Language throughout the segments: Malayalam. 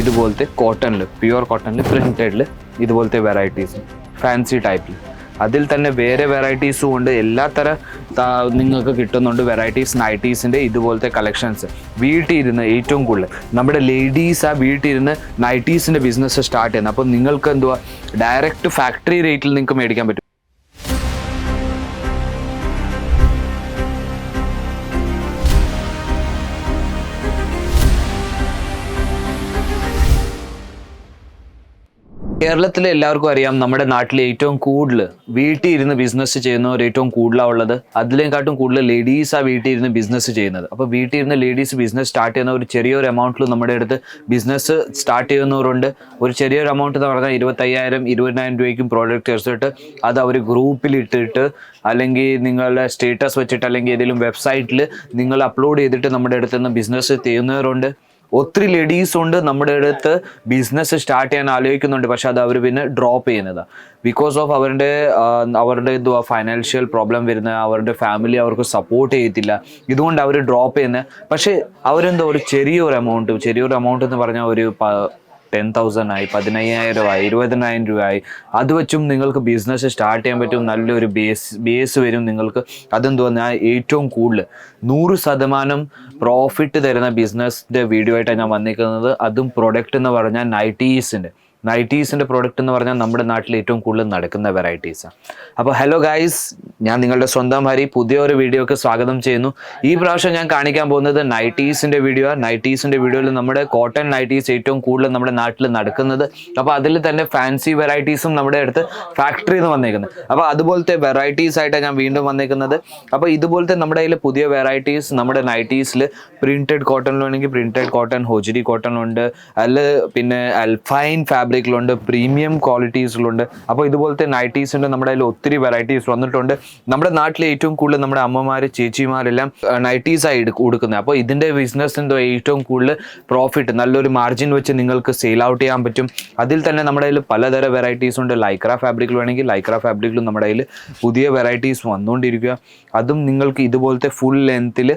ഇതുപോലത്തെ കോട്ടണിൽ പ്യുവർ കോട്ടണിൽ പ്രിന്റഡിൽ ഇതുപോലത്തെ വെറൈറ്റീസ് ഫാൻസി ടൈപ്പിൽ അതിൽ തന്നെ വേറെ വെറൈറ്റീസും ഉണ്ട്. എല്ലാ തര നിങ്ങൾക്ക് കിട്ടുന്നുണ്ട് വെറൈറ്റീസ് നൈറ്റീസിന്റെ ഇതുപോലത്തെ കളക്ഷൻസ് വീട്ടിൽ ഇരുന്ന് ഏറ്റവും കൂടുതൽ നമ്മുടെ ലേഡീസ് ആ വീട്ടിൽ ഇരുന്ന് നൈറ്റീസിന്റെ ബിസിനസ് സ്റ്റാർട്ട് ചെയ്യുന്നത്. അപ്പോൾ നിങ്ങൾക്ക് എന്തുവാ? ഡയറക്റ്റ് ഫാക്ടറി റേറ്റിൽ നിങ്ങൾക്ക് മേടിക്കാൻ പറ്റും. കേരളത്തിൽ എല്ലാവർക്കും അറിയാം നമ്മുടെ നാട്ടിൽ ഏറ്റവും കൂടുതൽ വീട്ടിൽ ഇരുന്ന് ബിസിനസ് ചെയ്യുന്നവർ ഏറ്റവും കൂടുതലാണ് ഉള്ളത് അതിലേക്കാട്ടും കൂടുതൽ ലേഡീസ് ആ വീട്ടിൽ ഇരുന്ന് ബിസിനസ് ചെയ്യുന്നത്. അപ്പോൾ വീട്ടിൽ ഇരുന്ന് ലേഡീസ് ബിസിനസ് സ്റ്റാർട്ട് ചെയ്യുന്ന ഒരു ചെറിയൊരു എമൗണ്ടിൽ നമ്മുടെ അടുത്ത് ബിസിനസ് സ്റ്റാർട്ട് ചെയ്യുന്നവരുണ്ട്. ഒരു ചെറിയൊരു എമൗണ്ട് എന്ന് പറഞ്ഞാൽ ഇരുപത്തയ്യായിരം ഇരുപതിനായിരം രൂപയ്ക്കും പ്രോഡക്റ്റ് എടുത്തിട്ട് അത് അവർ ഗ്രൂപ്പിൽ ഇട്ടിട്ട് അല്ലെങ്കിൽ നിങ്ങളുടെ സ്റ്റേറ്റസ് വെച്ചിട്ട് അല്ലെങ്കിൽ ഏതെങ്കിലും വെബ്സൈറ്റിൽ നിങ്ങൾ അപ്ലോഡ് ചെയ്തിട്ട് നമ്മുടെ അടുത്ത് നിന്ന് ബിസിനസ് ചെയ്യുന്നവരുണ്ട്. ഒത്തിരി ലേഡീസ് ഉണ്ട് നമ്മുടെ അടുത്ത് ബിസിനസ് സ്റ്റാർട്ട് ചെയ്യാൻ ആലോചിക്കുന്നുണ്ട്. പക്ഷെ അത് അവർ പിന്നെ ഡ്രോപ്പ് ചെയ്യുന്നത്. ബിക്കോസ് ഓഫ് അവരുടെ അവരുടെ എന്തുവാ ഫൈനാൻഷ്യൽ പ്രോബ്ലം വരുന്ന അവരുടെ ഫാമിലി അവർക്ക് സപ്പോർട്ട് ചെയ്യത്തില്ല. ഇതുകൊണ്ട് അവർ ഡ്രോപ്പ് ചെയ്യുന്നത് പക്ഷെ അവരെന്തോ ഒരു ചെറിയൊരു എമൗണ്ട് ചെറിയൊരു എമൗണ്ട് എന്ന് പറഞ്ഞാൽ ഒരു ടെൻ തൗസൻഡ് ആയി പതിനയ്യായിരം ആയി ഇരുപതിനായിരം രൂപ ആയി അത് വെച്ചും നിങ്ങൾക്ക് ബിസിനസ് സ്റ്റാർട്ട് ചെയ്യാൻ പറ്റും നല്ലൊരു ബേസ് ബേസ് വരും നിങ്ങൾക്ക്. അതെന്ത് പറഞ്ഞാൽ ഏറ്റവും കൂടുതൽ നൂറ് ശതമാനം പ്രോഫിറ്റ് തരുന്ന ബിസിനസ്സിന്റെ വീഡിയോ ആയിട്ടാണ് ഞാൻ വന്നിരിക്കുന്നത്. അതും പ്രൊഡക്റ്റ് എന്ന് പറഞ്ഞാൽ നൈറ്റീസിന്റെ നൈറ്റീസിന്റെ പ്രോഡക്റ്റ് എന്ന് പറഞ്ഞാൽ നമ്മുടെ നാട്ടിൽ ഏറ്റവും കൂടുതൽ നടക്കുന്ന വെറൈറ്റീസാണ് അപ്പോൾ ഹലോ ഗൈസ് ഞാൻ നിങ്ങളുടെ സ്വന്തം ഹരി പുതിയൊരു വീഡിയോക്ക് സ്വാഗതം ചെയ്യുന്നു. ഈ പ്രാവശ്യം ഞാൻ കാണിക്കാൻ പോകുന്നത് നൈറ്റീസിന്റെ വീഡിയോ നൈറ്റീസിന്റെ വീഡിയോയിൽ നമ്മുടെ കോട്ടൺ നൈറ്റീസ് ഏറ്റവും കൂടുതൽ നമ്മുടെ നാട്ടിൽ നടക്കുന്നത്. അപ്പോൾ അതിൽ തന്നെ ഫാൻസി വെറൈറ്റീസും നമ്മുടെ അടുത്ത് ഫാക്ടറിയിൽ നിന്ന് വന്നേക്കുന്നത്. അപ്പോൾ അതുപോലത്തെ വെറൈറ്റീസ് ആയിട്ടാണ് ഞാൻ വീണ്ടും വന്നേക്കുന്നത്. അപ്പോൾ ഇതുപോലത്തെ നമ്മുടെ കയ്യിൽ പുതിയ വെറൈറ്റീസ് നമ്മുടെ നൈറ്റീസിൽ പ്രിന്റഡ് കോട്ടണിലാണെങ്കിൽ പ്രിന്റഡ് കോട്ടൺ ഹോജിരി കോട്ടൺ ഉണ്ട്. അല്ല പിന്നെ അൽഫൈൻ ഫാബ്രിക്കിലുണ്ട് പ്രീമിയം ക്വാളിറ്റീസിലുണ്ട് അപ്പോൾ ഇതുപോലത്തെ നൈറ്റീസിന്റെ നമ്മുടെ കയ്യിൽ ഒത്തിരി വെറൈറ്റീസ് വന്നിട്ടുണ്ട്. നമ്മുടെ നാട്ടിലെ ഏറ്റവും കൂടുതൽ നമ്മുടെ അമ്മമാർ ചേച്ചിമാരെല്ലാം നൈറ്റീസായി കൊടുക്കുന്നത്. അപ്പോൾ ഇതിന്റെ ബിസിനസ് എന്തോ ഏറ്റവും കൂടുതൽ പ്രോഫിറ്റ് നല്ലൊരു മാർജിൻ വെച്ച് നിങ്ങൾക്ക് സെയിൽ ഔട്ട് ചെയ്യാൻ പറ്റും. അതിൽ തന്നെ നമ്മുടെ കയ്യിൽ പലതരം വെറൈറ്റീസ് ഉണ്ട്. ലൈക്ര ഫാബ്രിക്കിൽ വേണമെങ്കിൽ ലൈക്ര ഫാബ്രിക്കിലും നമ്മുടെ കയ്യിൽ പുതിയ വെറൈറ്റീസ് വന്നുകൊണ്ടിരിക്കുക. അതും നിങ്ങൾക്ക് ഇതുപോലത്തെ ഫുൾ ലെങ്ത്തിൽ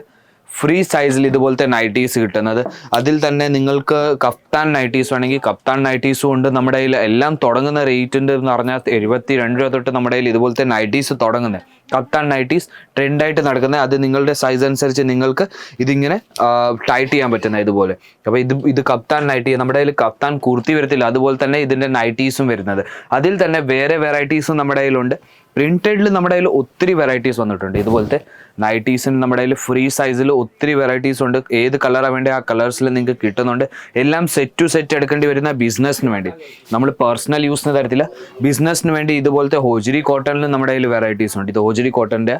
ഫ്രീ സൈസിൽ ഇതുപോലത്തെ നൈറ്റീസ് കിട്ടുന്നത്. അതിൽ തന്നെ നിങ്ങൾക്ക് കഫ്താൻ നൈറ്റീസ് വേണമെങ്കിൽ കഫ്താൻ നൈറ്റീസും ഉണ്ട്. നമ്മുടെ കയ്യിൽ എല്ലാം തുടങ്ങുന്ന റേറ്റിന്റെ എന്ന് പറഞ്ഞാൽ എഴുപത്തി രണ്ട് രൂപ തൊട്ട് നമ്മുടെ കയ്യിൽ ഇതുപോലത്തെ നൈറ്റീസ് തുടങ്ങുന്നത്. കഫ്താൻ നൈറ്റീസ് ട്രെൻഡായിട്ട് നടക്കുന്നത് അത് നിങ്ങളുടെ സൈസ് അനുസരിച്ച് നിങ്ങൾക്ക് ഇതിങ്ങനെ ടൈറ്റ് ചെയ്യാൻ പറ്റുന്ന ഇതുപോലെ. അപ്പോൾ ഇത് ഇത് കപ്താൻ നൈറ്റി നമ്മുടെ കയ്യിൽ കപ്താൻ കുർത്തി വരത്തില്ല. അതുപോലെ തന്നെ ഇതിന്റെ നൈറ്റീസും വരുന്നത്. അതിൽ തന്നെ വേറെ വെറൈറ്റീസും നമ്മുടെ കയ്യിലുണ്ട്. പ്രിന്റഡിൽ നമ്മുടെ കയ്യിൽ ഒത്തിരി വെറൈറ്റീസ് വന്നിട്ടുണ്ട്. ഇതുപോലത്തെ നൈറ്റീസിന് നമ്മുടെ കയ്യിൽ ഫ്രീ സൈസിൽ ഒത്തിരി വെറൈറ്റീസ് ഉണ്ട്. ഏത് കളറാണ് വേണ്ടി ആ കളേഴ്സിൽ നിങ്ങൾക്ക് കിട്ടുന്നുണ്ട്. എല്ലാം സെറ്റ് ടു സെറ്റ് എടുക്കേണ്ടി വരുന്ന ബിസിനസ്സിന് വേണ്ടി. നമ്മൾ പേഴ്സണൽ യൂസിന് തരത്തില്ല. ബിസിനസ്സിന് വേണ്ടി ഇതുപോലത്തെ ഹോജരി കോട്ടണിൽ നമ്മുടെ കയ്യിൽ വെറൈറ്റീസ് ഉണ്ട്. ഇത് കോട്ടന്റെ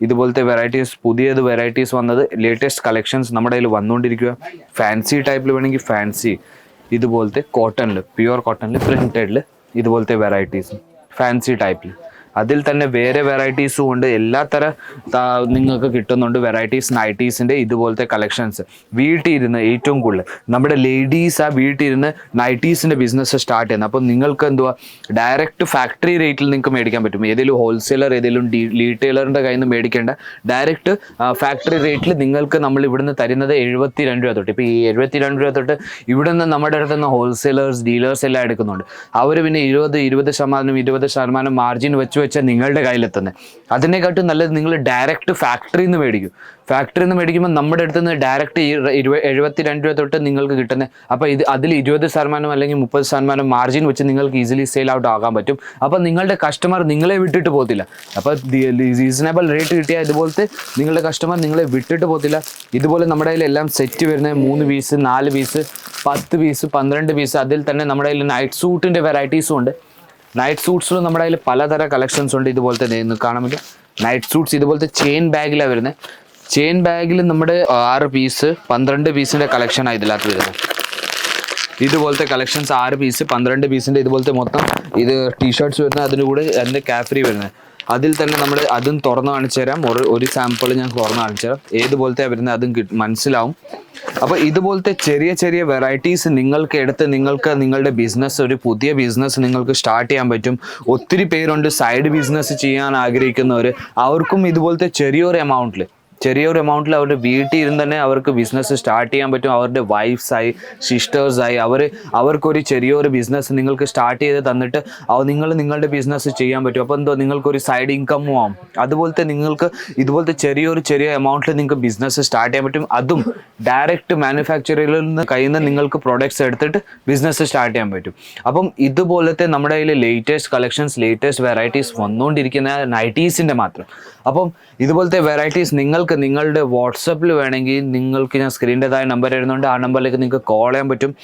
ഇതുപോലത്തെ വെറൈറ്റീസ് പുതിയത് വെറൈറ്റീസ് വന്നത് ലേറ്റസ്റ്റ് കളക്ഷൻസ് നമ്മുടെ കയ്യിൽ വന്നുകൊണ്ടിരിക്കുക ഫാൻസി ടൈപ്പിൽ വേണമെങ്കിൽ ഫാൻസി ഇതുപോലത്തെ കോട്ടണിൽ പ്യുവർ കോട്ടണിൽ പ്രിന്റഡിൽ ഇതുപോലത്തെ വെറൈറ്റീസ് ഫാൻസി ടൈപ്പിൽ അതിൽ തന്നെ വേറെ വെറൈറ്റീസും ഉണ്ട്. എല്ലാ തര നിങ്ങൾക്ക് കിട്ടുന്നുണ്ട് വെറൈറ്റീസ് നൈറ്റീസിന്റെ ഇതുപോലത്തെ കളക്ഷൻസ് വീട്ടിൽ ഇരുന്ന് ഏറ്റവും കൂടുതൽ നമ്മുടെ ലേഡീസ് ആ വീട്ടിൽ ഇരുന്ന് നൈറ്റീസിന്റെ ബിസിനസ് സ്റ്റാർട്ട് ചെയ്യുന്നത്. അപ്പോൾ നിങ്ങൾക്ക് എന്തുവാ? ഡയറക്റ്റ് ഫാക്ടറി റേറ്റിൽ നിങ്ങൾക്ക് മേടിക്കാൻ പറ്റും. ഏതെങ്കിലും ഹോൾസെയിലർ ഏതെങ്കിലും റീറ്റെയിലറിന്റെ കയ്യിൽ നിന്ന് മേടിക്കേണ്ട ഡയറക്റ്റ് ഫാക്ടറി റേറ്റിൽ നിങ്ങൾക്ക് നമ്മൾ ഇവിടുന്ന് തരുന്നത് എഴുപത്തി രണ്ട് രൂപ തൊട്ട്. ഇപ്പോൾ ഈ എഴുപത്തി രണ്ട് രൂപ തൊട്ട് ഇവിടുന്ന് നമ്മുടെ അടുത്ത് നിന്ന് ഹോൾസെയിലേഴ്സ് ഡീലേഴ്സ് എല്ലാം എടുക്കുന്നുണ്ട്. അവർ പിന്നെ ഇരുപത് ഇരുപത് ശതമാനം ഇരുപത് ശതമാനം മാർജിൻ വെച്ച് വെച്ചാൽ നിങ്ങളുടെ കയ്യിലെത്തുന്നത് അതിനെക്കാട്ടും നല്ലത് നിങ്ങൾ ഡയറക്റ്റ് ഫാക്ടറിയിൽ നിന്ന് മേടിക്കും. ഫാക്ടറിയിൽ നിന്ന് മേടിക്കുമ്പോൾ നമ്മുടെ അടുത്ത് നിന്ന് ഡയറക്റ്റ് എഴുപത്തി രണ്ട് രൂപ തൊട്ട് നിങ്ങൾക്ക് കിട്ടുന്നത് അപ്പോൾ ഇത് അതിൽ ഇരുപത് ശതമാനം അല്ലെങ്കിൽ മുപ്പത് ശതമാനം മാർജിൻ വെച്ച് നിങ്ങൾക്ക് ഈസിലി സെയിൽ ഔട്ട് ആകാൻ പറ്റും. അപ്പോൾ നിങ്ങളുടെ കസ്റ്റമർ നിങ്ങളെ വിട്ടിട്ട് പോകത്തില്ല. അപ്പോൾ റീസണബിൾ റേറ്റ് കിട്ടിയാൽ ഇതുപോലത്തെ നിങ്ങളുടെ കസ്റ്റമർ നിങ്ങളെ വിട്ടിട്ട് പോകത്തില്ല. ഇതുപോലെ നമ്മുടെ കയ്യിലെല്ലാം സെറ്റ് വരുന്നത് മൂന്ന് പീസ് നാല് പീസ് പത്ത് പീസ് പന്ത്രണ്ട് പീസ് അതിൽ തന്നെ നമ്മുടെ കയ്യിൽ നൈറ്റ് സൂട്ടിന്റെ വെറൈറ്റീസും ഉണ്ട്. നൈറ്റ് സൂട്ട്സിലും നമ്മുടെ കയ്യിൽ പലതരം കളക്ഷൻസ് ഉണ്ട് ഇതുപോലത്തെ കാണാൻ പറ്റും. നൈറ്റ് സൂട്ട്സ് ഇതുപോലത്തെ ചെയിൻ ബാഗിലാണ് വരുന്നത് ചെയിൻ ബാഗിൽ നമ്മുടെ ആറ് പീസ് പന്ത്രണ്ട് പീസിന്റെ കളക്ഷനാണ് ഇതിനകത്ത് വരുന്നത് ഇതുപോലത്തെ കളക്ഷൻസ് ആറ് പീസ് പന്ത്രണ്ട് പീസിന്റെ ഇതുപോലത്തെ മൊത്തം ഇത് ടീഷർട്ട്സ് വരുന്നത് അതിന്റെ കൂടെ അതിന്റെ കാഫ്രി വരുന്നത് അതിൽ തന്നെ നമ്മൾ അതും തുറന്നു കാണിച്ചു തരാം. ഒരു ഒരു സാമ്പിൾ ഞാൻ തുറന്നു കാണിച്ചു തരാം. ഏതുപോലത്തെ വരുന്നത് അതും മനസ്സിലാവും. അപ്പോൾ ഇതുപോലത്തെ ചെറിയ ചെറിയ വെറൈറ്റീസ് നിങ്ങൾക്ക് എടുത്ത് നിങ്ങൾക്ക് നിങ്ങളുടെ ബിസിനസ് ഒരു പുതിയ ബിസിനസ് നിങ്ങൾക്ക് സ്റ്റാർട്ട് ചെയ്യാൻ പറ്റും. ഒത്തിരി പേരുണ്ട് സൈഡ് ബിസിനസ് ചെയ്യാൻ ആഗ്രഹിക്കുന്നവർ അവർക്കും ഇതുപോലത്തെ ചെറിയൊരു എമൗണ്ടിൽ ചെറിയൊരു എമൗണ്ടിൽ അവരുടെ വീട്ടിൽ ഇരുന്ന് തന്നെ അവർക്ക് ബിസിനസ് സ്റ്റാർട്ട് ചെയ്യാൻ പറ്റും. അവരുടെ വൈഫ്സായി സിസ്റ്റേഴ്സായി അവർ അവർക്കൊരു ചെറിയൊരു ബിസിനസ് നിങ്ങൾക്ക് സ്റ്റാർട്ട് ചെയ്ത് തന്നിട്ട് നിങ്ങൾ നിങ്ങളുടെ ബിസിനസ് ചെയ്യാൻ പറ്റും. അപ്പോൾ എന്തോ നിങ്ങൾക്കൊരു സൈഡ് ഇൻകമ്മും ആവും. അതുപോലത്തെ നിങ്ങൾക്ക് ഇതുപോലത്തെ ചെറിയൊരു ചെറിയ എമൗണ്ടിൽ നിങ്ങൾക്ക് ബിസിനസ് സ്റ്റാർട്ട് ചെയ്യാൻ പറ്റും. അതും ഡയറക്റ്റ് മാനുഫാക്ചറിൽ നിന്ന് കയ്യിൽ നിന്ന് നിങ്ങൾക്ക് പ്രൊഡക്ട്സ് എടുത്തിട്ട് ബിസിനസ് സ്റ്റാർട്ട് ചെയ്യാൻ പറ്റും. അപ്പം ഇതുപോലത്തെ നമ്മുടെ കയ്യിൽ ലേറ്റസ്റ്റ് കളക്ഷൻസ് ലേറ്റസ്റ്റ് വെറൈറ്റീസ് വന്നുകൊണ്ടിരിക്കുന്ന നൈറ്റീസിന്റെ മാത്രം. അപ്പം ഇതുപോലത്തെ വെറൈറ്റീസ് നിങ്ങൾക്ക് നിങ്ങളുടെ വാട്സപ്പിൽ വേണമെങ്കിൽ നിങ്ങൾക്ക് ഞാൻ സ്ക്രീനിന്റെതായ നമ്പർ എഴുതുന്നുണ്ട് ആ നമ്പറിലേക്ക് നിങ്ങൾക്ക് കോൾ ചെയ്യാൻ പറ്റും.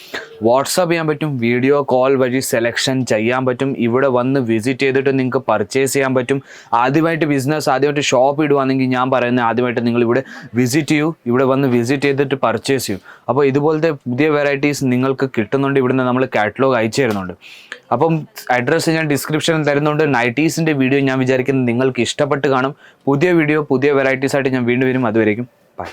വാട്സപ്പ് ചെയ്യാൻ പറ്റും വീഡിയോ കോൾ വഴി സെലക്ഷൻ ചെയ്യാൻ പറ്റും ഇവിടെ വന്ന് വിസിറ്റ് ചെയ്തിട്ട് നിങ്ങൾക്ക് പർച്ചേസ് ചെയ്യാൻ പറ്റും. ആദ്യമായിട്ട് ബിസിനസ് ആദ്യമായിട്ട് ഷോപ്പ് ഇടുവാണെങ്കിൽ ഞാൻ പറയുന്നത് ആദ്യമായിട്ട് നിങ്ങൾ ഇവിടെ വിസിറ്റ് ചെയ്യൂ ഇവിടെ വന്ന് വിസിറ്റ് ചെയ്തിട്ട് പർച്ചേസ് ചെയ്യൂ. അപ്പോൾ ഇതുപോലത്തെ പുതിയ വെറൈറ്റീസ് നിങ്ങൾക്ക് കിട്ടുന്നുണ്ട് ഇവിടുന്ന് നമ്മൾ കാറ്റലോഗ് അയച്ചു തരുന്നുണ്ട്. അപ്പം അഡ്രസ്സ് ഞാൻ ഡിസ്ക്രിപ്ഷനിൽ തരുന്നുണ്ട് നൈറ്റീസിന്റെ വീഡിയോ ഞാൻ വിചാരിക്കുന്നത് നിങ്ങൾക്ക് ഇഷ്ടപ്പെട്ട് കാണും. പുതിയ വീഡിയോ പുതിയ വെറൈറ്റീസ് ആയിട്ട് ഞാൻ വീണ്ടും വരും. അതുവരേക്കും ബൈ